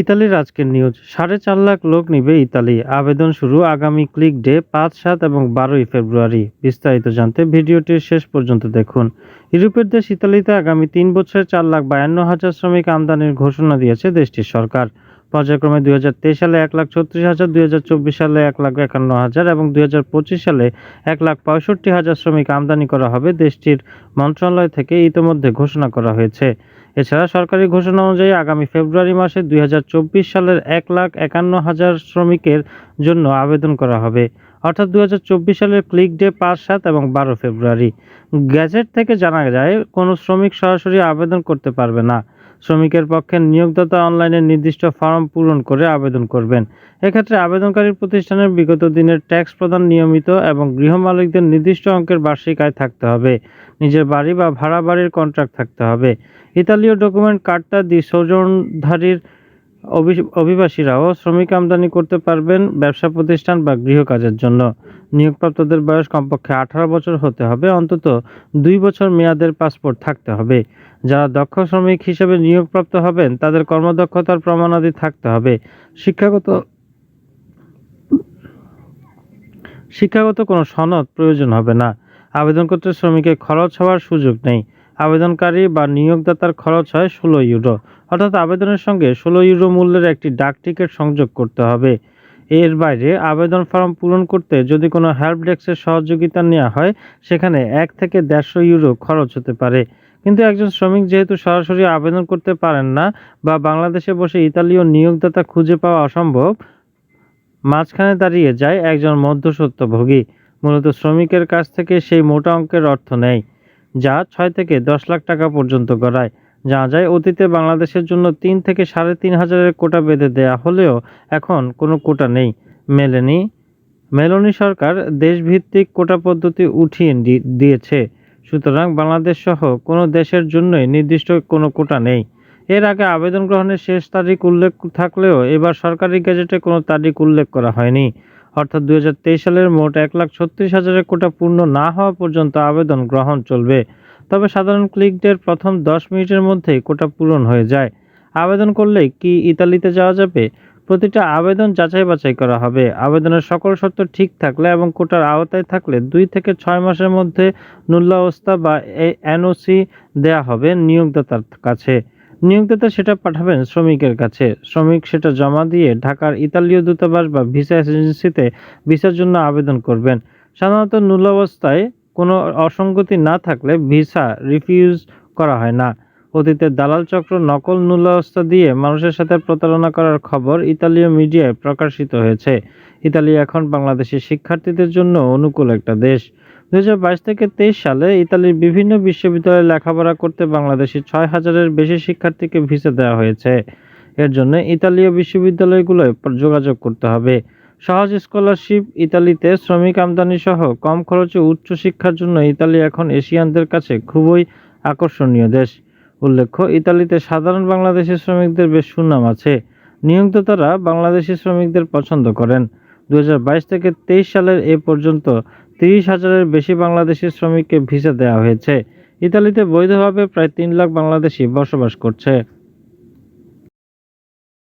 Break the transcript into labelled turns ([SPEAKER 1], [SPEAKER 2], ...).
[SPEAKER 1] ইতালির আজকের নিউজ। সাড়ে চার লাখ লোক নিবে ইতালি। আবেদন শুরু আগামী ক্লিক ডে পাঁচ, সাত এবং বারোই ফেব্রুয়ারি। বিস্তারিত জানতে ভিডিওটির শেষ পর্যন্ত দেখুন। ইউরোপের দেশ ইতালিতে আগামী তিন বছরে চার লাখ বায়ান্ন হাজার শ্রমিক আমদানির ঘোষণা দিয়েছে দেশটির সরকার। পর্যায়ক্রমে দুই হাজার তেইশ সালে এক লাখ ছত্রিশ হাজার, দুই সালে এক লাখ একান্ন হাজার এবং দুই হাজার পঁচিশ সালে এক লাখ পঁয়ষট্টি হাজার শ্রমিক আমদানি করা হবে দেশটির মন্ত্রণালয় থেকে ইতোমধ্যে ঘোষণা করা হয়েছে। এছাড়া সরকারি ঘোষণা অনুযায়ী আগামী ফেব্রুয়ারি মাসে দুই হাজার চব্বিশ সালের এক লাখ একান্ন হাজার শ্রমিকের জন্য আবেদন করা হবে। অর্থাৎ দুই হাজার চব্বিশ সালের ক্লিক ডে পাঁচ সাত এবং বারো ফেব্রুয়ারি। গ্যাজেট থেকে জানা যায়, কোনো শ্রমিক সরাসরি আবেদন করতে পারবে না। শ্রমিকের পক্ষে নিয়োগদাতা অনলাইনে নির্দিষ্ট ফর্ম পূরণ করে আবেদন করবেন। এক্ষেত্রে আবেদনকারী প্রতিষ্ঠানের বিগত দিনের ট্যাক্স প্রদান নিয়মিত এবং গৃহ মালিকদের নির্দিষ্ট অঙ্কের বার্ষিক আয় থাকতে হবে। নিজের বাড়ি বা ভাড়া বাড়ির কন্ট্রাক্ট থাকতে হবে। ইতালীয় ডকুমেন্ট কার্ডটা দি সোজনধারীর অভিবাসীরাও শ্রমিক আমদানি করতে পারবেন ব্যবসা প্রতিষ্ঠান বা গৃহ কাজের জন্য। নিয়োগপ্রাপ্তদের বয়স কমপক্ষে আঠারো বছর হতে হবে, অন্তত দুই বছর মেয়াদের পাসপোর্ট থাকতে হবে। যারা দক্ষ শ্রমিক হিসেবে নিয়োগপ্রাপ্ত হবেন, তাদের কর্মদক্ষতার প্রমাণাদি থাকতে হবে। শিক্ষাগত শিক্ষাগত কোনো সনদ প্রয়োজন হবে না। আবেদন করতে শ্রমিকের খরচ হওয়ার সুযোগ নেই। আবেদনকারী বা নিয়োগদাতার খরচ হয় ষোলো ইউরো। অর্থাৎ আবেদনের সঙ্গে ষোলো ইউরো মূল্যের একটি ডাক টিকিট সংযোগ করতে হবে। এর বাইরে আবেদন ফর্ম পূরণ করতে যদি কোনো হেল্প ডেস্কের সহযোগিতা নেওয়া হয়, সেখানে এক থেকে দেড়শো ইউরো খরচ হতে পারে। কিন্তু একজন শ্রমিক যেহেতু সরাসরি আবেদন করতে পারেন না বা বাংলাদেশে বসে ইতালীয় নিয়োগদাতা খুঁজে পাওয়া অসম্ভব, মাঝখানে দাঁড়িয়ে যায় একজন মধ্যস্বত্বভোগী। মূলত শ্রমিকের কাছ থেকে সেই মোটা অঙ্কের অর্থ নেয়। যা ছয় থেকে দশ লাখ টাকা পর্যন্ত গড়ায়। জানা যায় অতীতে বাংলাদেশের জন্য তিন থেকে সাড়ে তিন হাজারের কোটা বেঁধে দেয়া হলেও এখন কোনো কোটা নেই। মেলেনি, মেলনি সরকার দেশভিত্তিক কোটা পদ্ধতি উঠিয়ে দিয়েছে। সুতরাং বাংলাদেশ সহ কোনো দেশের জন্যই নির্দিষ্ট কোনো কোটা নেই। এর আগে আবেদন গ্রহণের শেষ তারিখ উল্লেখ থাকলেও এবার সরকারি গেজেটে কোনো তারিখ উল্লেখ করা হয়নি। অর্থাৎ দুই হাজার তেইশ সালের মোট এক লাখ ছত্রিশ হাজারের কোটা পূর্ণ না হওয়া পর্যন্ত আবেদন গ্রহণ চলবে। তবে সাধারণ ক্লিক ডের প্রথম দশ মিনিটের মধ্যেই কোটা পূরণ হয়ে যায়। আবেদন করলে কি ইতালিতে যাওয়া যাবে? প্রতিটা আবেদন যাচাই বাছাই করা হবে। আবেদনের সকল শর্ত ঠিক থাকলে এবং কোটার আওতায় থাকলে দুই থেকে ছয় মাসের মধ্যে নুল্লাবস্থা বা এনওসি দেয়া হবে নিয়োগদাতার কাছে। নিয়োগদাতা সেটা পাঠাবেন শ্রমিকের কাছে। শ্রমিক সেটা জমা দিয়ে ঢাকার ইতালীয় দূতাবাস বা ভিসা এজেন্সিতে ভিসার জন্য আবেদন করবেন। সাধারণত নুল্লাবস্থায় কোনো অসঙ্গতি না থাকলে ভিসা রিফিউজ করা হয় না। অতীতে দালাল চক্র নকল নুল্লাবস্থা দিয়ে মানুষের সাথে প্রতারণা করার খবর ইতালীয় মিডিয়ায় প্রকাশিত হয়েছে। ইতালি এখন বাংলাদেশের শিক্ষার্থীদের জন্য অনুকূল একটা দেশ। দুই হাজার বাইশ থেকে তেইশ সালে ইতালির বিভিন্ন বিশ্ববিদ্যালয়ে লেখাপড়া করতে বাংলাদেশি ছয় হাজারের বেশি শিক্ষার্থীকে ভিসা দেওয়া হয়েছে। এর জন্য ইতালীয় বিশ্ববিদ্যালয়গুলোয় যোগাযোগ করতে হবে। সহজ স্কলারশিপ ইতালিতে শ্রমিক আমদানি সহ কম খরচে উচ্চ শিক্ষার জন্য ইতালি এখন এশিয়ানদের কাছে খুবই আকর্ষণীয় দেশ। উল্লেখ্য, ইতালিতে সাধারণ বাংলাদেশি শ্রমিকদের বেশ সুনাম আছে। নিয়োগদাতারা বাংলাদেশি শ্রমিকদের পছন্দ করেন। দুই হাজার বাইশ থেকে তেইশ সালের এ পর্যন্ত তিরিশ হাজারের বেশি বাংলাদেশি শ্রমিককে ভিসা দেওয়া হয়েছে। ইতালিতে বৈধভাবে প্রায় তিন লাখ বাংলাদেশি বসবাস করছে।